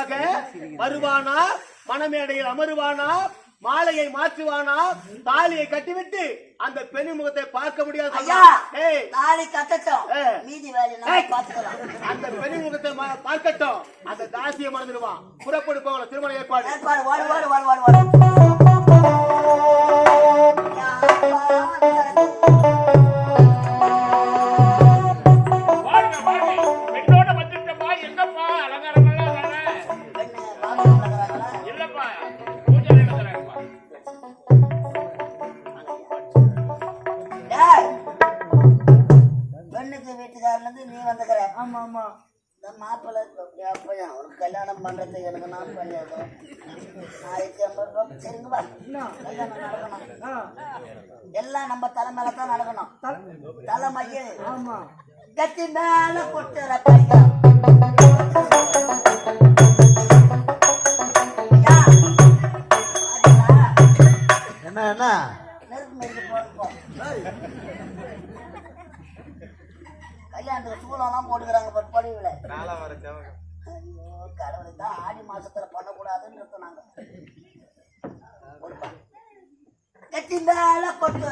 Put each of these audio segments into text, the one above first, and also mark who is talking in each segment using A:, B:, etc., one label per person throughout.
A: நிச்சயமாக வருவானா? மணமேடையில் அமருவானா? மாலையை மாற்றுவானா? தாலியை கட்டிவிட்டு அந்த பெண் முகத்தை பார்க்க முடியாது
B: தாலி கட்டட்டும். மீதி
A: அந்த பெண் முகத்தை பார்க்கட்டும். அந்த தாசியை மறந்துடுவான் புறப்படு போகல திருமண ஏற்பாடு.
C: ஆமா ஆமா
B: இந்த மாப்பிள்ளை உனக்கு கல்யாணம் பண்றதுக்கு எனக்கு நான் பண்ணியது ஆயிரத்தி ஐம்பது ரூபாய் சரிங்க வா. கல்யாணம் நடக்கணும். எல்லாம் நம்ம தலைமையில தான் நடக்கணும்.
C: தல-
B: தலைமையில் கத்தி மேல கொட்டுற பையன். கல்யாணத்துக்கு சூளம்லாம் போட்டுக்கிறாங்க பாரு படிவுல. ஐயோ கடவுளை தான் ஆடி மாசத்துல பண்ணக்கூடாதுன்னு நாங்க போடுப்பா. கத்தி மேல கொட்டுற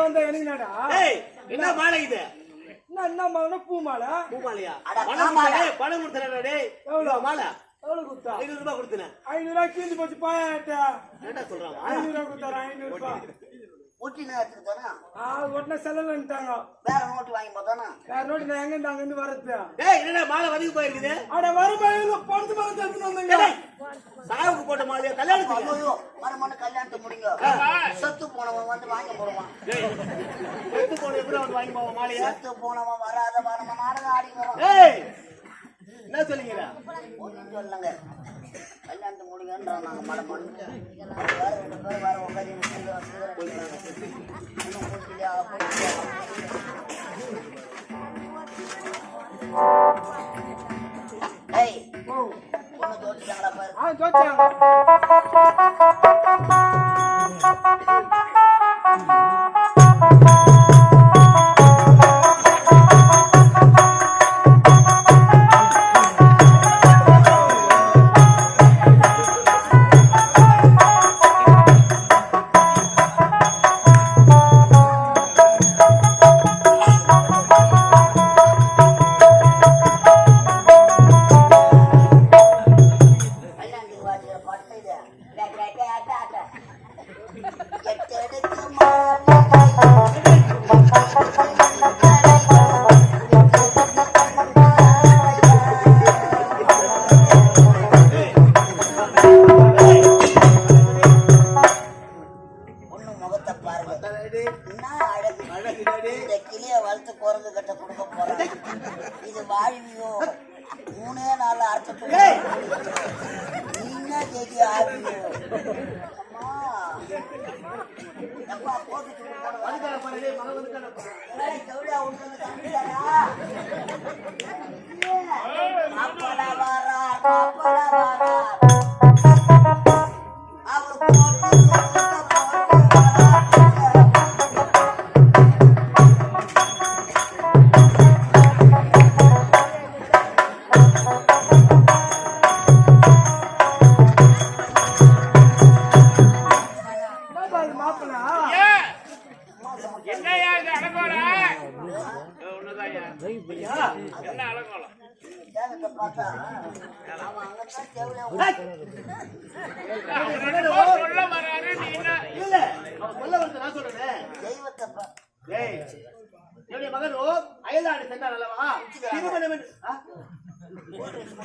C: எதுவா இருந்தா எனக்குனாடா
A: ஏய் என்ன மாலை இது?
C: என்ன என்ன மாலை பூ மாலை
A: பூ மாலையா
B: அட,
A: பணம். கொடுத்தனே பணம் கொடுத்தனே டேய். எவ்வளவு மாலை?
C: எவ்வளவு கொடுத்தா?
A: ஐநூறு ரூபாய் கொடுத்தனே.
C: ஐநூறு ரூபாய் கீழ்ந்து போச்சு பாயாட்ட.
A: என்னடா சொல்றாங்க
C: ஐநூறு ரூபாய் கொடுத்தாரு ஐநூறு ரூபாய்.
B: ஊட்டின்னு எடுத்துக்கிட்டோன்னா
C: ஆ உடனே செலவுன்ட்டாங்க
B: வேற நோட்டு வாங்கி போதானா
C: வேற நோட்டு நான் எங்க இருந்து வரது
A: டேய் என்னடா மாலை வதக்கி போயிருக்குது?
C: அட வருமாயில பணத்து பணம் எடுத்துட்டு வந்தீங்க.
A: சாவுக்கு போட்ட மாலையா? கல்யாணத்துக்கு?
B: ஐயோ மறுமணம் கல்யாணத்தை முடிங்க. செத்து போனவன் வந்து வாங்கி போடுவான்.
A: எடுத்து போன எப்படி வந்து வாங்கி போவோம் மாலையா?
B: செத்து போனவன் வராத வரம நாடகம்
A: ஏய் என்ன சொல்லிக்கிற
B: ஒன்றும் சொல்லுங்க கல்யாணத்தை முடிங்கன்றோம் நாங்க மழை பண்ணி வேற ரெண்டு பேரும் வேற உட்காந்து இன்னும் போட்டியா போட்டியா ஏய் பொண்ணு தோட்டிட்டாங்களா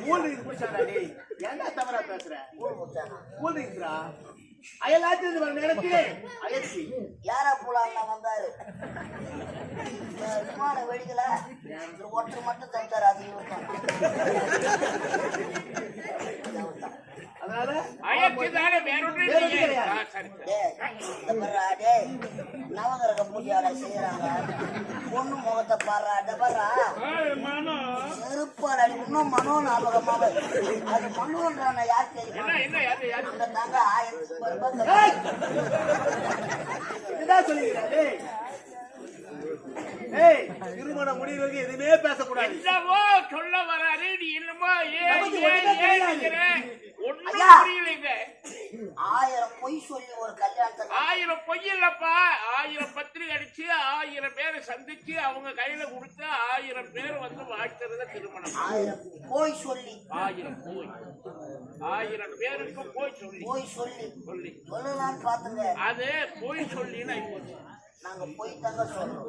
B: மூணு
D: இது
A: குடிச்சாடா டேய் ஏன்டா தவறா பேசுற? கூல் ட்ரிங்க்ஸ்ரா அயலாற்றில் வர நேரத்திலே அயற்சி
B: யாரா போலாம்னா வந்தாரு? விமான வெடிக்கல ஒருத்தர் மட்டும் தந்தாரு அது. நவகிரக பூஜையாட செய்யறாங்க. பொண்ணு முகத்தை பாடுறா
D: மனம்.
B: செருப்பால் அடி இன்னும் மனோ ஞாபகமாக அது மனோன்றான யார்
D: என்ன
B: தெரியுமா?
D: என்ன யாரு யாரு?
B: அந்த தாங்க ஆயிரத்தி ரூபாய்
A: ஏய்! இதுதான் சொல்லிக்கிறாரு ஏய் திருமணம் முடிவுக்கு எதுவுமே பேசக்கூடாது.
D: சொல்ல வராரு நீ என்னமோ ஏன்
B: ஆயிரம் பொய் சொல்லி ஒரு கல்யாணத்தை
D: ஆயிரம் பொய் இல்லப்பா. ஆயிரம் பத்திரிகை அடிச்சு ஆயிரம் பேரை சந்திச்சு அவங்க கையில கொடுத்து ஆயிரம் பேர் வந்து வாழ்த்துறத திருமணம்.
B: ஆயிரம் போய் சொல்லி.
D: ஆயிரம் போய். ஆயிரம் பேருக்கு போய் சொல்லி.
B: போய் சொல்லி.
D: சொல்லி.
B: சொல்லலாம்னு பார்த்துங்க.
D: அது போய் சொல்லின்னு ஆயிப்போச்சு
B: நாங்க போய் தாங்க சொல்றோம்.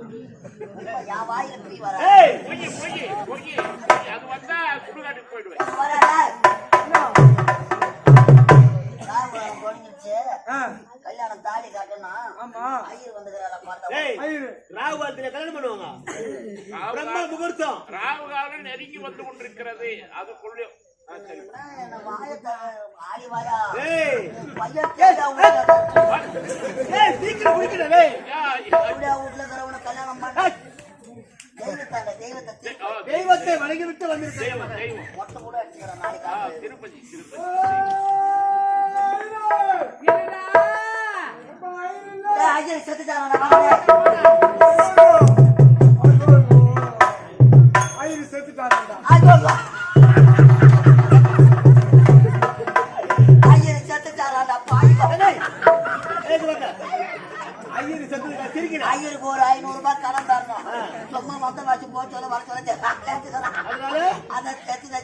B: இப்ப என் வாயில போய் வர
A: ஏய்
D: பொய் பொய் பொய். அது வந்தா சுடுகாட்டுக்கு போயிடுவேன்.
B: கல்யாணம் தாலி காட்டணும்?
C: ஆமா.
B: ஐயர் வந்துக்கிறார பார்த்தா
C: ஐயரு
A: ராகு காலத்துல கல்யாணம் பண்ணுவாங்க. பிரம்ம முகூர்த்தம்.
D: ராகு காலம் நெருங்கி வந்து கொண்டிருக்கிறது. அதுக்குள்ளே
A: சீக்கிரம்
D: ஐயா,
B: வீட்டுல இருக்கிறவன கல்யாணம் பண்ண. தெய்வத்தை தீ-
D: ஆ,
A: தெய்வத்தை வணங்கி விட்டு வந்திருக்கேன்
D: தெய்வம் தெய்வம்.
B: மொட்டை கூட அடிச்சுக்கிறேன் நாளைக்கு.
D: திருப்பதி திருப்பதி
B: ஐயருக்கு ஒரு ஐநூறு ரூபாய் கடன் தரணும். சும்மா மொத்தம் வச்சு போக சொல்ல வர சொல்ல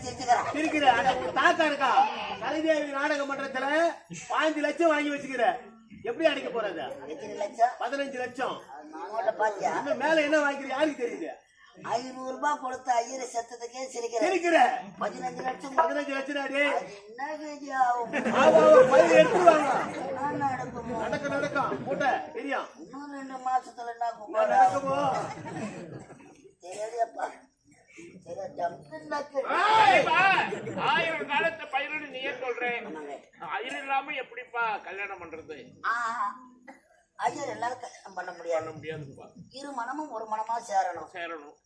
B: செஞ்சுக்கிறேன்.
A: சிரிக்கிறேன் ஆனா உங்க தாத்தா இருக்கா? கலைதேவி நாடக மன்றத்துல பாஞ்சு லட்சம் வாங்கி வச்சுக்கிற. எப்படி அடைக்க போறது பதினஞ்சு லட்சம். இன்னும் மேல என்ன வாங்கிக்கிற? யாருக்கு தெரியுது?
B: ஐநூறு ரூபாய் கொடுத்த ஐயரை செத்ததுக்கே
A: சிரிக்கிற.
B: பதினஞ்சு லட்சம்.
A: பதினஞ்சு லட்சம் அடி
B: என்ன கேஜி ஆகும்?
A: எடுத்துருவாங்க.
B: நடக்குமோ?
A: நடக்க நடக்கும் மூட்டை. தெரியும்.
B: இன்னும் ரெண்டு மாசத்துல என்ன?
A: நடக்குமோ?
B: தெரியலையப்பா
D: ஆயிரம் காலத்து பயிரிடு நீயே சொல்றேன். ஆயிரம் இல்லாம எப்படிப்பா கல்யாணம் பண்றது?
B: ஐயர் எல்லாரும் கல்யாணம் பண்ண முடியாது.
D: பண்ண முடியாதுப்பா.
B: இரு மனமும் ஒரு மனமா சேரணும்.
D: சேரணும்.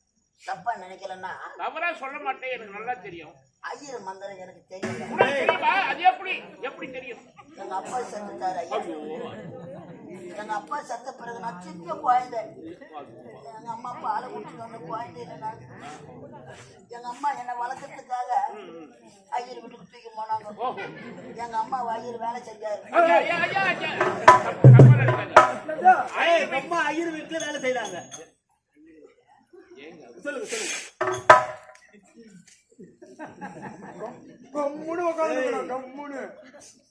B: தப்பா நினைக்கலன்னா?
D: தவறா சொல்ல மாட்டேன் எனக்கு நல்லா தெரியும்.
B: ஐயர் மந்திரம் எனக்கு
D: தெரியுமா? அது எப்படி? எப்படி தெரியும்?
B: எங்க அப்பா செத்துட்டாரு ஐயர் எங்க அப்பா செத்த பிறகு நான் சின்ன குழந்தை. எங்க அம்மா பாலை குடிச்சிட்டு வந்த குழந்தை இல்லை நான். எங்க அம்மா என்னை வளர்க்கறதுக்காக ஐயர் வீட்டுக்கு தூக்கி போனாங்க.
D: ஓஹோ
B: எங்க அம்மா ஐயர் வேலை செஞ்சாரு.
A: அம்மா ஐயர் வீட்டுல வேலை செய்யறாங்க சொல்லுங்க சொல்லுங்க.
C: கம்முனு உட்காந்து கம்முனு.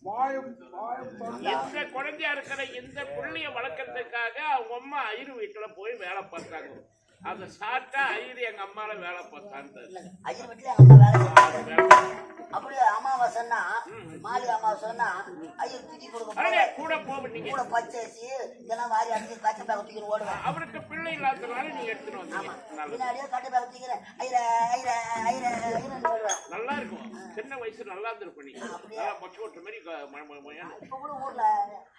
C: வாயம் வாயம்.
D: இந்த குழந்தையா இருக்கிற இந்த புள்ளைய வளர்க்கறதுக்காக அவங்க அம்மா ஐயர் வீட்டுல போய் வேலை பார்த்தாங்க. அதை சாப்பிட்டா ஐயர் எங்க அம்மால வேலை பார்த்தாங்க.
B: அப்படியே அமாவாசைன்னா மாலி அமாவாசைன்னா ஐயர் தூக்கி கொடுக்க.
D: கூட போவீங்க
B: கூட பச்சரிசி இதெல்லாம் வாரி அடிச்சு கச்சை பேக்க தூக்கி ஓடுவேன்.
D: அவருக்கு பிள்ளை இல்லாததுனால நீ எடுத்துட்டு நல்லது.
B: பின்னாடியே கட்டை பேக்க தூக்கிறேன் ஐயர ஐயர ஐயரன்னு ஓடுவேன்
D: நல்லா இருக்கும். சின்ன வயசு நல்லா இருந்திருப்ப நீ நல்லா பச்சை ஓட்டுற மாதிரி
B: இப்ப கூட ஊர்ல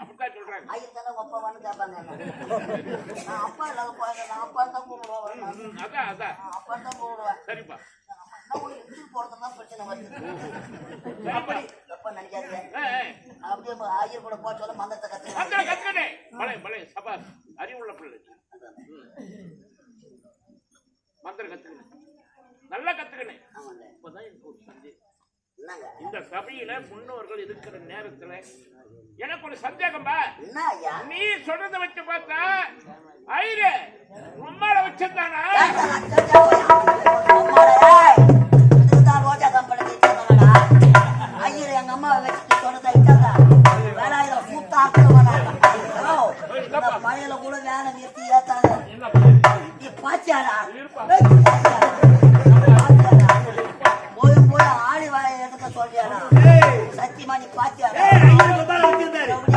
D: அப்படித்தான் சொல்றாங்க.
B: ஐயர் தானே அப்பாவான்னு கேட்பாங்க. நான் அப்பா குழந்தை நான் அப்பா தான் கூப்பிடுவேன்.
D: அதான் அதான்.
B: அப்பா தான் கூப்பிடுவேன்.
D: சரிப்பா.
B: என்ன ஒரு இன்ஜின் போறது தான் பிரச்சனை வருது அப்படி தப்பா நினைக்காதீங்க. அப்படியே ஐயர் கூட
D: கத்துக்கணே பழைய பழைய சபா அறிவுள்ள பிள்ளை. ம். மந்திர கத்துக்கணே நல்லா கத்துக்கணே
B: ஆமாங்க.
D: இப்பதான் எனக்கு ஒரு சந்தேகம். இந்த சபையில முன்னோர்கள் இருக்கிற நேரத்துல எனக்கு ஒரு
B: ஐயா
D: நீ சொல்றத வச்சு பார்த்தா ஐரு உம்மால வச்சிருந்தானா?
B: சத்தியமா நீ பாத்தியாடா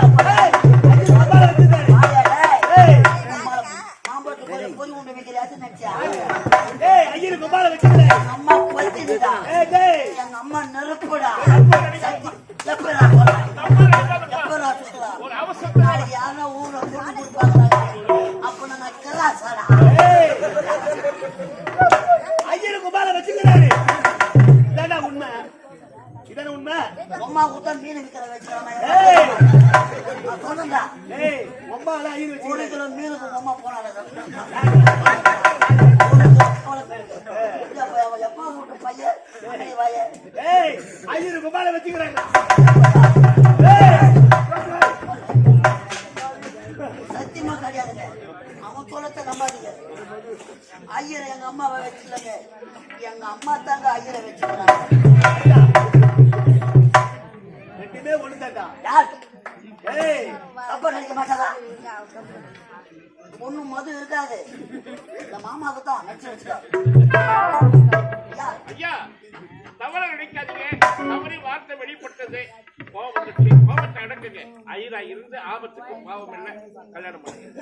A: ஏய் ஐயரு குபால
B: வச்சுக்கிறாங்க. சத்தியமா கிடையாதுங்க அவன் சொல்லத்தை நம்பாதீங்க ஐயரை எங்க அம்மாவை வச்சுலங்க எங்க அம்மா தாங்க ஐயரை வச்சுக்கிறாங்க
A: ரெண்டுமே ஒண்ணுதான்டா.
B: யார்
A: ஏய்
B: தப்பா நினைக்க மாட்டாதா? ஒண்ணும் மது இருக்காது. இந்த மாமாவுக்கு தான் நடிச்சு வச்சுக்கோ.
D: ஐயா. தவற நினைக்காதீங்க. தவறி வார்த்தை வெளிப்பட்டது. கோபம் கோபத்தை அடக்குங்க. ஐயரா இருந்து ஆபத்துக்கு பாவம் இல்லை கல்யாணம் பண்ணுங்க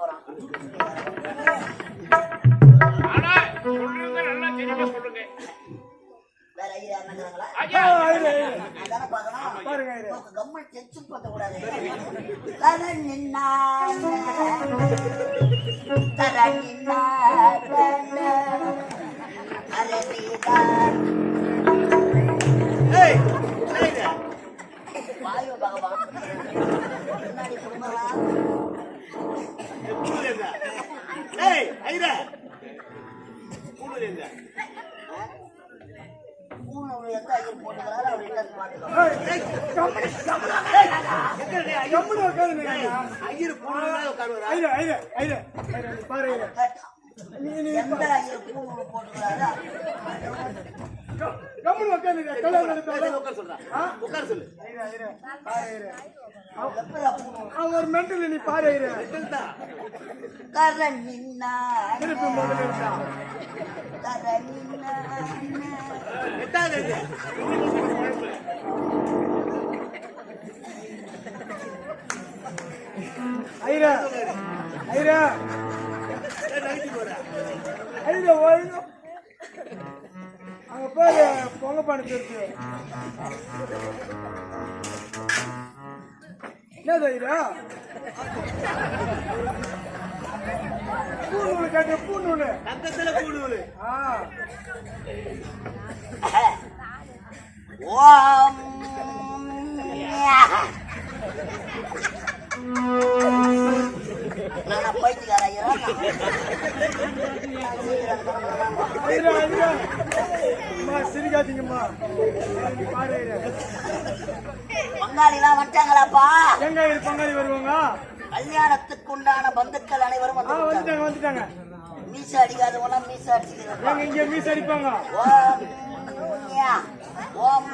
B: போறான்.
D: ஆனா சொல்றது நல்லா தெளிவா சொல்லுங்க.
B: வேற ஐயா என்னங்கிறாங்களா
D: ஐயா
B: நான் தானே பார்க்கணும்.
C: பாருங்க ஐயா.
B: உனக்கு கம்மல் டென்ஷன் கூடாது தர நின்னானே,
C: அவன் ஒரு மென்டல் நீ பாரு திருப்பி முதல்ல இருந்தா.
B: தர நின்னானே.
A: எட்டாவது இது.
C: ஐயா, ஐயா,
A: ஏய், நடிச்சு போற.
C: ஐயா, ஒழுங்கா. அங்க பாரு பொங்க பானை தெரிஞ்சு என்னது ஐயா பூநூல் கேட்ட பூநூல்
A: கூடுவது
C: ஆ
B: ஓம் நான் பைத்தியக்கார ஐயரா
C: ஐயா ஐயா அம்மா சிரிக்காதீங்கம்மா
B: பங்காளிலாம் வந்துட்டாங்களாப்பா?
C: எங்க இது பங்காளி வருவாங்க
B: கல்யாணத்துக்கு உண்டான பந்துக்கள் அனைவரும்
C: வந்துட்டாங்க. வந்துட்டாங்க
B: மீச அடிக்காதவனா மீச அடிச்சுக்கிறாங்க
C: எங்க இங்க மீஸ் அடிப்பாங்க
B: ஓம். ஓம்.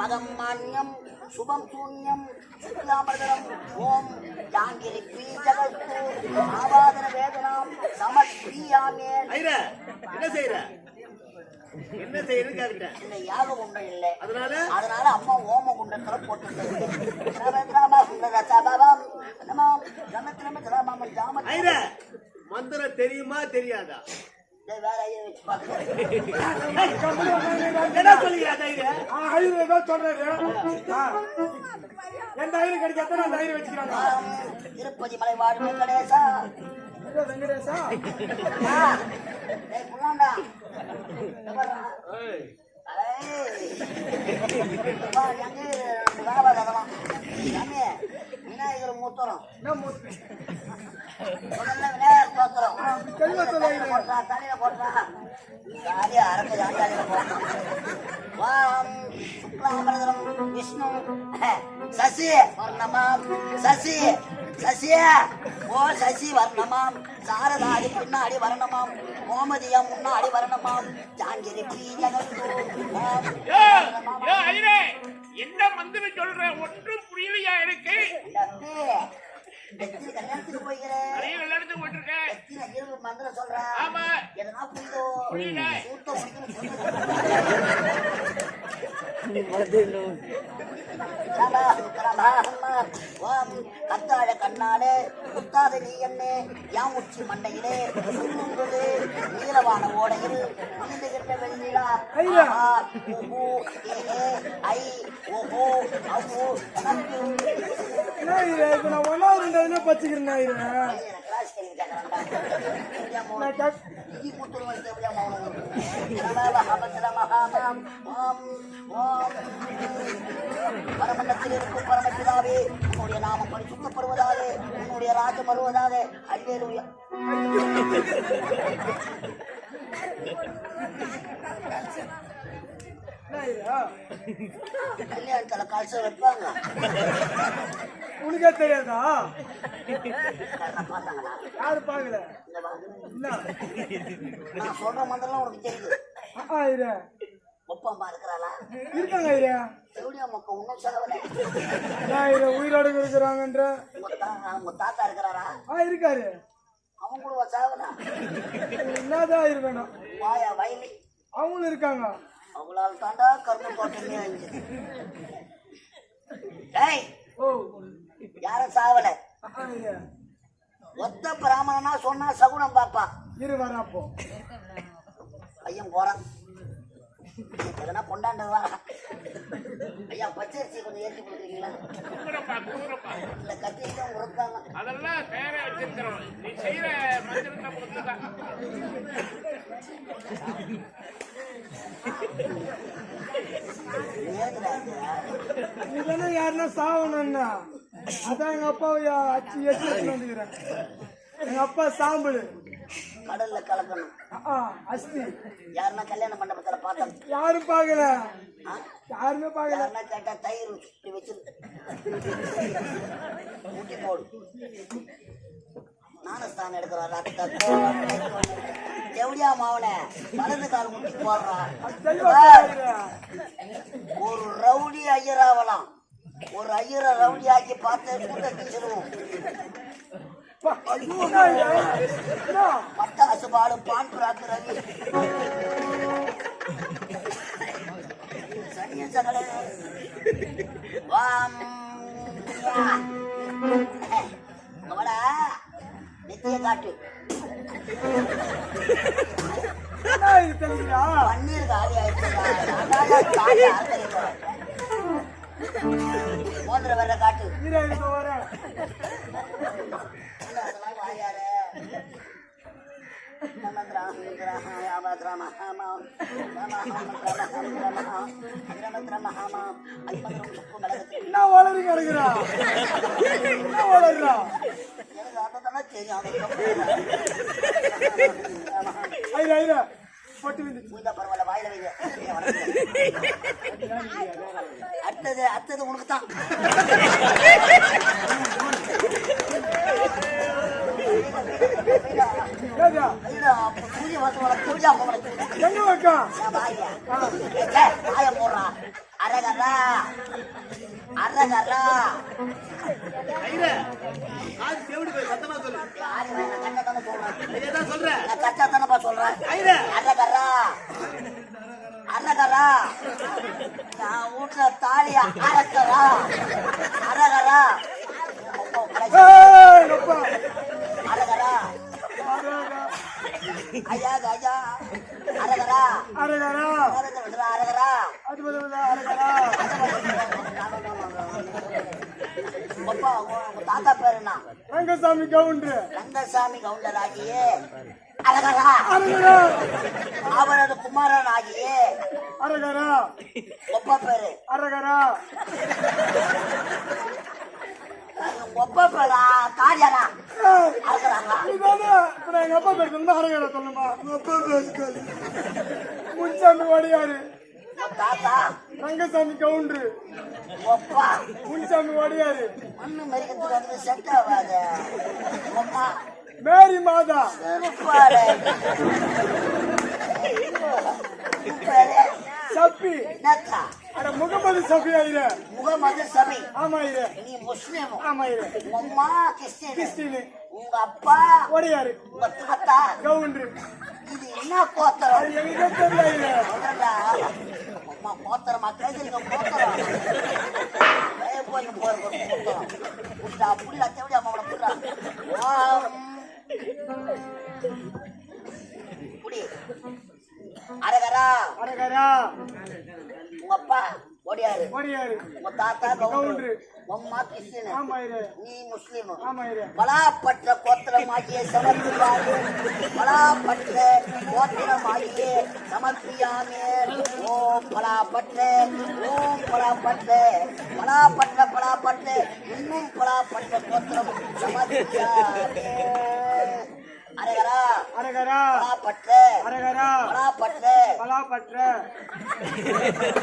B: மதம் மான்யம் சுபம் சூன்யம் சுக்லாமர்தனம் ஓம் ஜாங்கிரி பீஜகஸ்து. ஆவாதன வேதனாம். சமஸ்பிரியாமே
A: ஐயரே என்ன செய்யற என்ன செய்யறன்னு கேட்டுட்டேன்
B: இந்த யாக குண்டம் இல்லை.
A: அதனால?
B: அதனால அம்மா ஓம குண்டத்துல போட்டு
A: மந்திரம் தெரியுமா தெரியாதா? என்ன சொல்லுகிறாங்க ஐயரே
C: ஆ சொல்றாரு எந்த ஐயர் கிடைக்காத அந்த ஐயர் வச்சுக்கிறாங்க
B: திருப்பதி மலை வாழும் வெங்கடேசா
C: வெங்கடேசா
B: ஏய். விநாயகர் மூத்தரம். முதல்ல விநாயகர் தோத்திரம். போட்டா தலையில போட்டா ஜாலியா அரக்கு ஜாலியில போட்டா வாம் சுக்லாம்பரதரம் விஷ்ணு. சசி வர்ணமாம். சசி சசிய ஓ சசி வர்ணமாம். சாரதாடி பின்னாடி வர்ணமாம். கோமதியம் முன்னாடி வர்ணமாம். ஜாங்கிரி
D: என்ன மந்திரம் சொல்ற? ஒன்றும் புரியலையா எனக்கு?
B: லட்டு, மந்திரம் சொல்றேன்
D: ஆமா.
B: எதனா புரியுதோ
D: புரியல.
B: சூத்த முடிக்கணும் ஓம் கத்தாழ கண்ணாலே குத்தாத நீ என்னே யாமுச்சி மண்டையிலே சுருங்குது நீலவான ஓடையில் நீந்துகின்ற வெள்ளிலா ஐ ஓஹோ அவ்வோ எனக்கு
C: நான் ஒன்னாவது ரெண்டாவதுனா பச்சுக்கிறேன்
B: பரமண்டத்தில் இருக்கும் பரமபிதாவே உன்னுடைய நாமம் பரிசுத்தப்படுவதாக உன்னுடைய ராஜ்யம் வருவதாக அல்லேலூயா கல்யாணத்துல காசு வைப்பாங்க.
C: உனக்கே தெரியாதா? யாரு பாக்கல
B: சொல்ற மந்திரம் உனக்கு தெரியுது.
C: ஆ இரு
B: ஒப்பம்மா இருக்கிறாளா?
C: இருக்காங்க இரு
B: எப்படியா மக்கள் இன்னும்
C: இரு உயிரோடு இருக்கிறாங்கன்ற?
B: உங்க தாத்தா இருக்கிறாரா?
C: ஆ இருக்காரு.
B: அவங்க கூட சாவலா?
C: என்னதான் இருக்கணும்.
B: வாயா வயலி.
C: அவங்களும் இருக்காங்க.
B: அவங்களால தாண்டா கரும்பு அஞ்சு டேய்
C: ஓ.
B: யாரும் சாவல. ஒத்த பிராமணனா சொன்னா சகுனம் பாப்பான்
C: இரு வர அப்போ.
B: பையன் போறான். எதனா கொண்டாண்டு வா ஐயா பச்சரிசி கொஞ்சம் ஏற்றி கொடுக்குறீங்களா? இல்ல கத்திரிக்காய் உருக்காங்க
D: அதெல்லாம் தயாரா வச்சிருக்கிறோம். நீ செய்யற மந்திரத்தை
C: இதெல்லாம் யாருன்னா சாவணும்னா அதான் எங்க அப்பாவை அச்சு எச்சு எடுத்துன்னு வந்துக்கிறேன். எங்க அப்பா சாம்பல்.
B: கடல்ல கலக்கணும்.
C: அஸ்தி.
B: யாருன்னா கல்யாண மண்டபத்துல பார்த்தோம்.
C: யாரும் பார்க்கல. யாருமே பார்க்கல.
B: கேட்டா தயிர் இப்படி வச்சிரு ஊட்டி போடு. ஞானஸ்தானம் எடுக்கிறோம் ரத்த எவடியா மாவனே? வலது கால் முட்டி போடுறான் ஒரு ரவுடி ஐயராவலாம். ஒரு ஐயரை ரவுடி ஆக்கி பார்த்து கூட்ட பட்டாசு பாடு பான் பிராக்கு ரவி. சனிய சகல. வாம். அவடா நித்திய காட்டு.
C: என்ன இது
B: மோதிர வர்ற காட்டு வாயாரு.
C: என்ன என்ன
B: எனக்கு அதெல்லாம் தெரியும். அது சொல்றேன்.
C: ஐயா, ஐயா, பொட்டு விழுந்துச்சு.
B: உயிந்தா பரவாயில்ல, வாயில வைங்க. அடுத்தது அடுத்தது உனக்கு தான்? சூரிய வாசம் சூர்யா
C: வைக்கா?
B: வாயா வாய அரகரா அரகரா கட்டத்தானே சொல்றேன். அரகரா அரகரா நான் வீட்டுல தாலியா அரகரா. அரகரா அரகரா. ஐயா ஐயா அரகரா
C: அரகரா.
B: அரகரா அரகரா
C: அரகரா.
B: அப்பா உங்க தாத்தா பேரு என்ன
C: ரங்கசாமி கவுண்டரு
B: ரங்கசாமி கவுண்டர் ஆகியே அழகரா
C: அரகரா.
B: அவரது குமாரன் ஆகியே
C: அரகரா.
B: ஒப்ப பேரு
C: அரகரா.
B: ஒப்ப பேரா காரியரா
C: இதானே, இப்ப எங்க அப்பா பேர்? உங்க அப்பா. முன்சாமி வாடியாரு.
B: தாத்தா.
C: ரங்கசாமி கவுண்டரு.
B: ஒப்பா.
C: முன்சாமி வாடியாரு.
B: மண்ணு மெரிக்கிறதுக்கு வந்து செட் ஆகாது.
C: மேரி மாதா.
B: செருப்பாடு. சபி.
C: அட முகமது சபி ஐயா
B: முகமது சபி.
C: ஆமா ஐயா
B: நீ முஸ்லீம்.
C: ஆமா ஐயா
B: அம்மா கிறிஸ்டியன்
C: கிறிஸ்டியன்
B: உங்க அப்பா
C: ஒடியாரு
B: உங்க தாத்தா.
C: கவுண்டர்.
B: இது என்ன கோத்தரம்?
C: அது எனக்கு தெரியல ஐயா
B: அம்மா கோத்தரமா? கேக்குறீங்க கோத்தரம். போய் போய் போய் கோத்தரம். புரியுதா புரியுதா அம்மாவோட புரியுதா அரகரா
C: அரகரா
B: உங்க அப்பா ஓடியாரு.
C: ஓடியாரு.
B: உங்க தாத்தா கவுண்டரு. உம்மா கிறிஸ்டின்.
C: ஆமா இரு.
B: நீ முஸ்லீம்.
C: ஆமா இரு
B: பலாப்பற்ற கோத்திரமாகிய சமர்ப்பியாமே பலாப்பற்ற கோத்திரமாகிய சமர்ப்பியாமே. ஓம் பலாப்பற்ற. ஓம் பலாப்பற்ற. பலாப்பற்ற பலாப்பற்ற. இன்னும் பலாப்பற்ற கோத்திரம் சமர்ப்பியாமே அரகரா
C: அரகரா
B: பலாப்பற்ற
C: அரகரா
B: பலாப்பற்ற
C: பலாப்பற்ற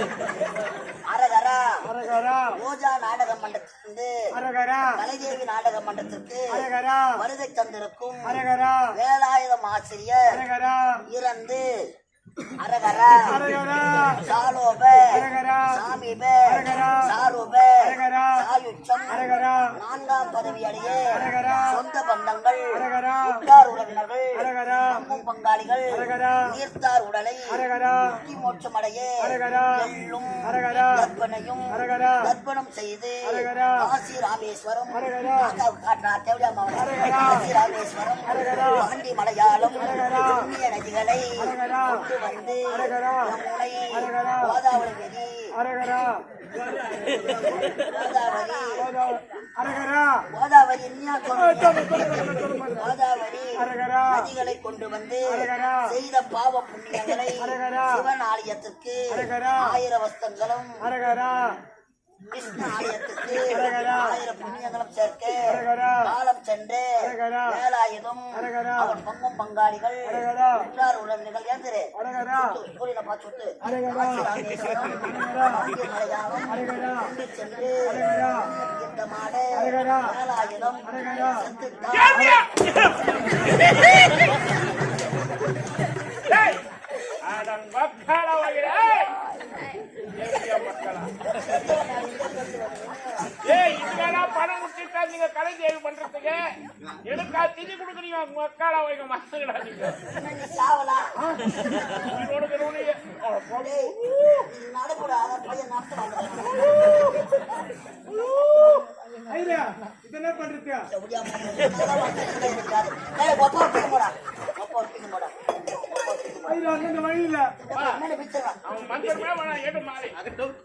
B: அரகரா.
C: அரகரா.
B: ரோஜா நாடக மன்றத்திலிருந்து
C: அரகரா.
B: கலைதேவி நாடக மன்றத்திற்கு
C: அரகரா.
B: வருகை தந்திருக்கும்
C: அரகரா.
B: வேலாயுதம் ஆசிரியர்
C: அரகரா.
B: இறந்து அரகரா. சாலோப. சாமிப. சாரூப. சாயுச்சம். நான்காம் பதவி அடைய சொந்த பந்தங்கள். உற்றார் உறவினர்கள். பங்கும் பங்காளிகள். நீர்த்தார் உடலை. முக்தி மோட்சம் அடைய எள்ளும்
C: அரகரா.
B: கற்பனையும் தர்ப்பணம் செய்து காசி ராமேஸ்வரம் காசி ராமேஸ்வரம் பாண்டி மலையாளம்.
C: அரகரா.
B: புண்ணிய நதிகளை
C: அரகரா.
B: கொண்டு வந்து
C: அரகரா.
B: யமுனை கோதாவரி. நதி கோதாவரி. கோதாவரி நதிகளை கொண்டு வந்து செய்த பாவ புண்ணியங்களை சிவன் ஆலயத்துக்கு ஆயிர வஸ்தங்களும்
C: அரகரா.
B: கிருஷ்ண ஆலயத்துக்கு
C: அரகரா.
B: ஆயிரம் புண்ணியங்களும் சேர்க்க
C: அரகரா.
B: காலம் சென்று
C: அரகரா.
B: வேலாயுதம்
C: அரகரா.
B: அவன் பங்கும் பங்காளிகள். உற்றார் சூரியனை பார்த்து மலையாளம் சென்று. இந்த மாடு. வேலாயுதம். போடா.
C: ஐயா அந்த வழி இல்ல
B: முன்னாடி பிடிச்சிடலாம்.
D: அவன் மந்திரமே வேணாம் ஏடு மாலை.
A: ஆகட்டும்